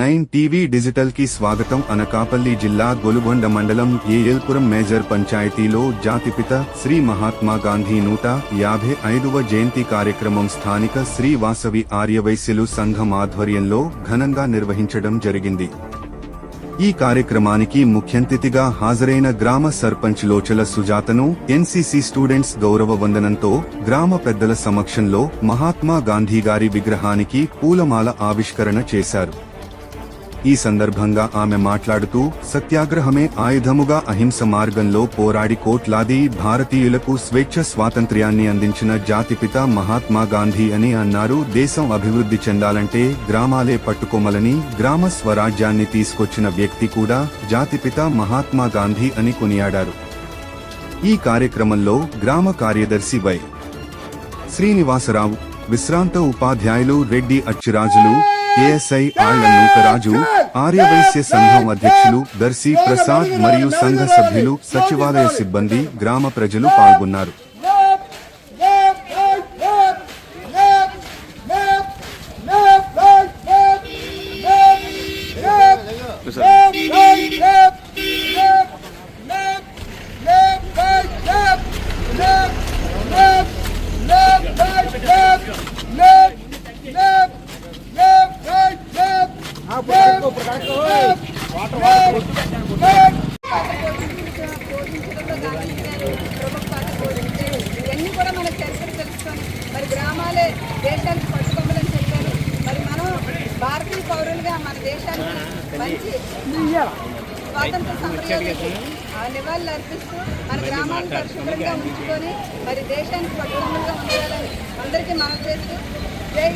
Nine TV డిజిటల్కి స్వాగతం అనకాపల్లి జిల్లా గొలుగొండ మండలం ఏఎల్పురం మేజర్ పంచాయతీలో జాతిపిత శ్రీ మహాత్మా గాంధీ నూట యాభై ఐదవ జయంతి కార్యక్రమం స్థానిక శ్రీ వాసవి ఆర్యవైశ్యులు సంఘం ఆధ్వర్యంలో ఘనంగా నిర్వహించడం జరిగింది. ఈ కార్యక్రమానికి ముఖ్యంతిథిగా హాజరైన గ్రామ సర్పంచ్ లోచల సుజాతను ఎన్సీసీ స్టూడెంట్స్ గౌరవ వందనంతో గ్రామ పెద్దల సమక్షంలో మహాత్మా గాంధీ గారి విగ్రహానికి పూలమాల ఆవిష్కరణ చేశారు. ఈ సందర్భంగా ఆమె మాట్లాడుతూ సత్యాగ్రహమే ఆయుధముగా అహింస మార్గంలో పోరాడి కోట్లాది భారతీయులకు స్వేచ్ఛ స్వాతంత్ర్యాన్ని అందించిన జాతిపిత మహాత్మా గాంధీ అని అన్నారు. దేశం అభివృద్ధి చెందాలంటే గ్రామాలే పట్టుకోమలని గ్రామ స్వరాజ్యాన్ని తీసుకొచ్చిన వ్యక్తి కూడా జాతిపిత మహాత్మా గాంధీ అని కొనియాడారు. ఈ కార్యక్రమంలో గ్రామ కార్యదర్శి వై. శ్రీనివాసరావు విశ్రాంత ఉపాధ్యాయులు రెడ్డి అచ్చిరాజులు ఏఎస్ఐ ఆళ్ళ నూకరాజు ఆర్యవైశ్య సంఘం అధ్యక్షులు దర్శి ప్రసాద్ మరియు సంఘ సభ్యులు సచివాలయ సిబ్బంది గ్రామ ప్రజలు పాల్గొన్నారు. ఇవన్నీ కూడా మనకు చరిత్ర తెలుసుకొని మరి గ్రామాలే దేశానికి పట్టుకొమ్మలని చెప్పారు మరి మనం భారతీయ పౌరులుగా మన దేశానికి మంచి స్వాతంత్ర సమరయోధులకి ఆ నివాళులు అర్పిస్తూ మన గ్రామాన్ని పరిశుభ్రంగా ఉంచుకొని మరి దేశానికి పట్టుకొమ్మలుగా ఉండాలని అందరికీ మనం చేస్తూ జై.